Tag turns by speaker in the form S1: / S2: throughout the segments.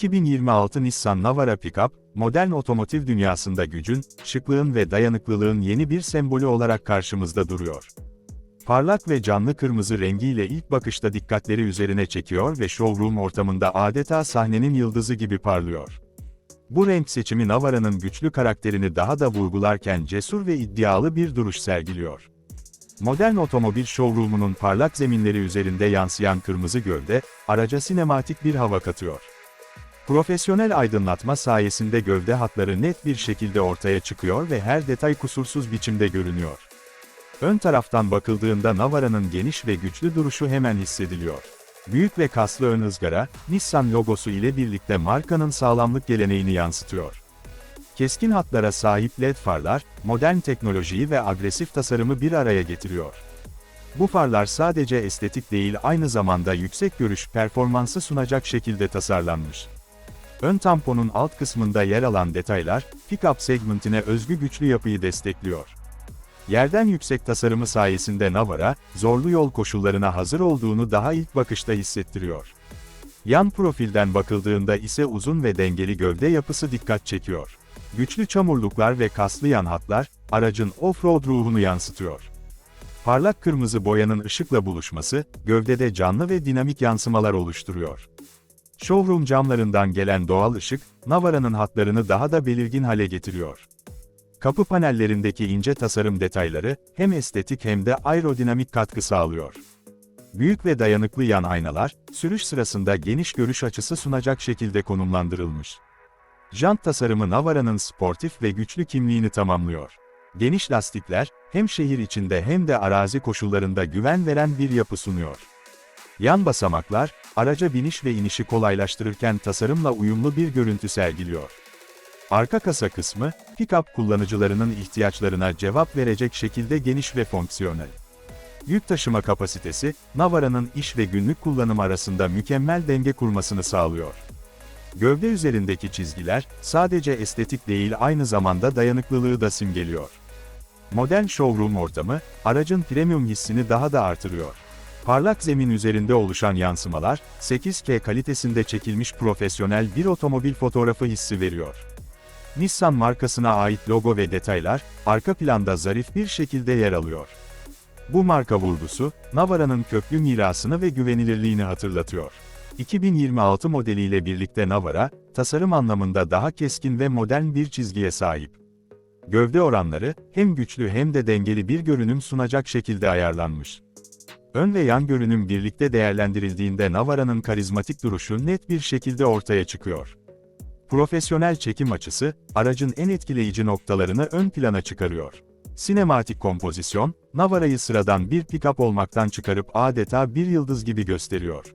S1: 2026 Nissan Navara Pickup, modern otomotiv dünyasında gücün, şıklığın ve dayanıklılığın yeni bir sembolü olarak karşımızda duruyor. Parlak ve canlı kırmızı rengiyle ilk bakışta dikkatleri üzerine çekiyor ve showroom ortamında adeta sahnenin yıldızı gibi parlıyor. Bu renk seçimi Navara'nın güçlü karakterini daha da vurgularken cesur ve iddialı bir duruş sergiliyor. Modern otomobil showroom'unun parlak zeminleri üzerinde yansıyan kırmızı gövde, araca sinematik bir hava katıyor. Profesyonel aydınlatma sayesinde gövde hatları net bir şekilde ortaya çıkıyor ve her detay kusursuz biçimde görünüyor. Ön taraftan bakıldığında Navara'nın geniş ve güçlü duruşu hemen hissediliyor. Büyük ve kaslı ön ızgara, Nissan logosu ile birlikte markanın sağlamlık geleneğini yansıtıyor. Keskin hatlara sahip LED farlar, modern teknolojiyi ve agresif tasarımı bir araya getiriyor. Bu farlar sadece estetik değil aynı zamanda yüksek görüş performansı sunacak şekilde tasarlanmış. Ön tamponun alt kısmında yer alan detaylar, pick-up segmentine özgü güçlü yapıyı destekliyor. Yerden yüksek tasarımı sayesinde Navara, zorlu yol koşullarına hazır olduğunu daha ilk bakışta hissettiriyor. Yan profilden bakıldığında ise uzun ve dengeli gövde yapısı dikkat çekiyor. Güçlü çamurluklar ve kaslı yan hatlar, aracın off-road ruhunu yansıtıyor. Parlak kırmızı boyanın ışıkla buluşması, gövdede canlı ve dinamik yansımalar oluşturuyor. Showroom camlarından gelen doğal ışık, Navara'nın hatlarını daha da belirgin hale getiriyor. Kapı panellerindeki ince tasarım detayları, hem estetik hem de aerodinamik katkı sağlıyor. Büyük ve dayanıklı yan aynalar, sürüş sırasında geniş görüş açısı sunacak şekilde konumlandırılmış. Jant tasarımı Navara'nın sportif ve güçlü kimliğini tamamlıyor. Geniş lastikler, hem şehir içinde hem de arazi koşullarında güven veren bir yapı sunuyor. Yan basamaklar, araca biniş ve inişi kolaylaştırırken tasarımla uyumlu bir görüntü sergiliyor. Arka kasa kısmı, pick-up kullanıcılarının ihtiyaçlarına cevap verecek şekilde geniş ve fonksiyonel. Yük taşıma kapasitesi, Navara'nın iş ve günlük kullanım arasında mükemmel denge kurmasını sağlıyor. Gövde üzerindeki çizgiler, sadece estetik değil aynı zamanda dayanıklılığı da simgeliyor. Modern showroom ortamı, aracın premium hissini daha da artırıyor. Parlak zemin üzerinde oluşan yansımalar, 8K kalitesinde çekilmiş profesyonel bir otomobil fotoğrafı hissi veriyor. Nissan markasına ait logo ve detaylar, arka planda zarif bir şekilde yer alıyor. Bu marka vurgusu, Navara'nın köklü mirasını ve güvenilirliğini hatırlatıyor. 2026 modeliyle birlikte Navara, tasarım anlamında daha keskin ve modern bir çizgiye sahip. Gövde oranları, hem güçlü hem de dengeli bir görünüm sunacak şekilde ayarlanmış. Ön ve yan görünüm birlikte değerlendirildiğinde Navara'nın karizmatik duruşu net bir şekilde ortaya çıkıyor. Profesyonel çekim açısı, aracın en etkileyici noktalarını ön plana çıkarıyor. Sinematik kompozisyon, Navara'yı sıradan bir pick-up olmaktan çıkarıp adeta bir yıldız gibi gösteriyor.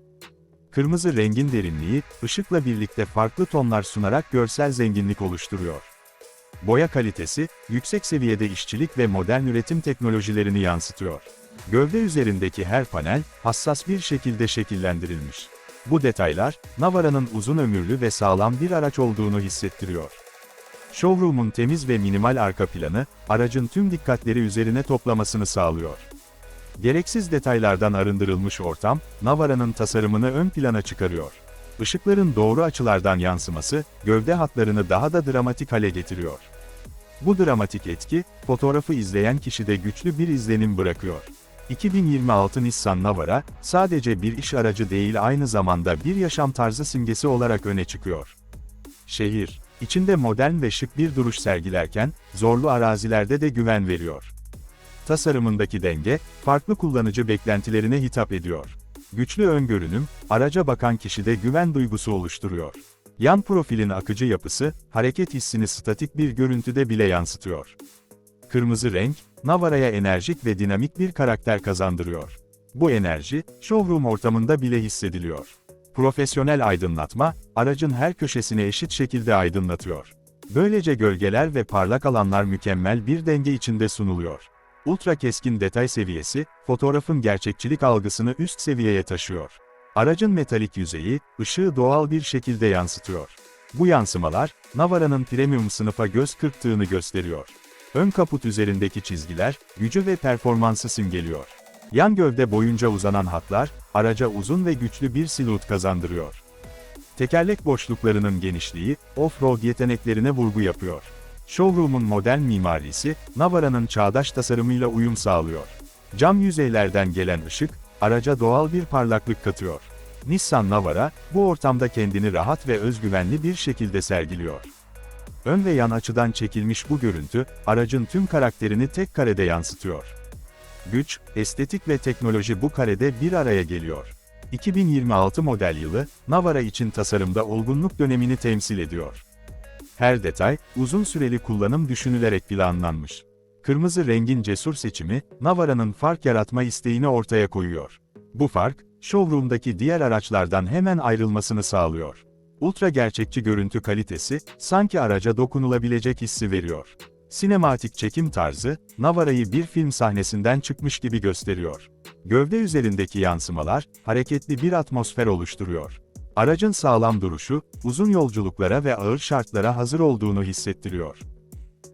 S1: Kırmızı rengin derinliği, ışıkla birlikte farklı tonlar sunarak görsel zenginlik oluşturuyor. Boya kalitesi, yüksek seviyede işçilik ve modern üretim teknolojilerini yansıtıyor. Gövde üzerindeki her panel, hassas bir şekilde şekillendirilmiş. Bu detaylar, Navara'nın uzun ömürlü ve sağlam bir araç olduğunu hissettiriyor. Showroom'un temiz ve minimal arka planı, aracın tüm dikkatleri üzerine toplamasını sağlıyor. Gereksiz detaylardan arındırılmış ortam, Navara'nın tasarımını ön plana çıkarıyor. Işıkların doğru açılardan yansıması, gövde hatlarını daha da dramatik hale getiriyor. Bu dramatik etki, fotoğrafı izleyen kişide güçlü bir izlenim bırakıyor. 2026 Nissan Navara, sadece bir iş aracı değil aynı zamanda bir yaşam tarzı simgesi olarak öne çıkıyor. Şehir, içinde modern ve şık bir duruş sergilerken, zorlu arazilerde de güven veriyor. Tasarımındaki denge, farklı kullanıcı beklentilerine hitap ediyor. Güçlü ön görünüm, araca bakan kişide güven duygusu oluşturuyor. Yan profilin akıcı yapısı, hareket hissini statik bir görüntüde bile yansıtıyor. Kırmızı renk, Navara'ya enerjik ve dinamik bir karakter kazandırıyor. Bu enerji, showroom ortamında bile hissediliyor. Profesyonel aydınlatma, aracın her köşesini eşit şekilde aydınlatıyor. Böylece gölgeler ve parlak alanlar mükemmel bir denge içinde sunuluyor. Ultra keskin detay seviyesi, fotoğrafın gerçekçilik algısını üst seviyeye taşıyor. Aracın metalik yüzeyi, ışığı doğal bir şekilde yansıtıyor. Bu yansımalar, Navara'nın premium sınıfa göz kırptığını gösteriyor. Ön kaput üzerindeki çizgiler, gücü ve performansı simgeliyor. Yan gövde boyunca uzanan hatlar, araca uzun ve güçlü bir silüet kazandırıyor. Tekerlek boşluklarının genişliği, off-road yeteneklerine vurgu yapıyor. Showroom'un modern mimarisi, Navara'nın çağdaş tasarımıyla uyum sağlıyor. Cam yüzeylerden gelen ışık, araca doğal bir parlaklık katıyor. Nissan Navara, bu ortamda kendini rahat ve özgüvenli bir şekilde sergiliyor. Ön ve yan açıdan çekilmiş bu görüntü, aracın tüm karakterini tek karede yansıtıyor. Güç, estetik ve teknoloji bu karede bir araya geliyor. 2026 model yılı, Navara için tasarımda olgunluk dönemini temsil ediyor. Her detay, uzun süreli kullanım düşünülerek planlanmış. Kırmızı rengin cesur seçimi, Navara'nın fark yaratma isteğini ortaya koyuyor. Bu fark, showroom'daki diğer araçlardan hemen ayrılmasını sağlıyor. Ultra gerçekçi görüntü kalitesi, sanki araca dokunulabilecek hissi veriyor. Sinematik çekim tarzı, Navara'yı bir film sahnesinden çıkmış gibi gösteriyor. Gövde üzerindeki yansımalar, hareketli bir atmosfer oluşturuyor. Aracın sağlam duruşu, uzun yolculuklara ve ağır şartlara hazır olduğunu hissettiriyor.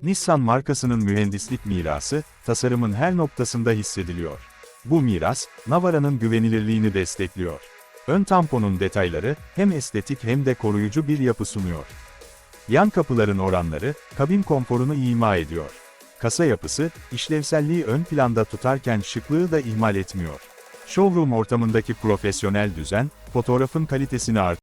S1: Nissan markasının mühendislik mirası, tasarımın her noktasında hissediliyor. Bu miras, Navara'nın güvenilirliğini destekliyor. Ön tamponun detayları, hem estetik hem de koruyucu bir yapı sunuyor. Yan kapıların oranları, kabin konforunu ima ediyor. Kasa yapısı, işlevselliği ön planda tutarken şıklığı da ihmal etmiyor. Showroom ortamındaki profesyonel düzen, fotoğrafın kalitesini artırıyor.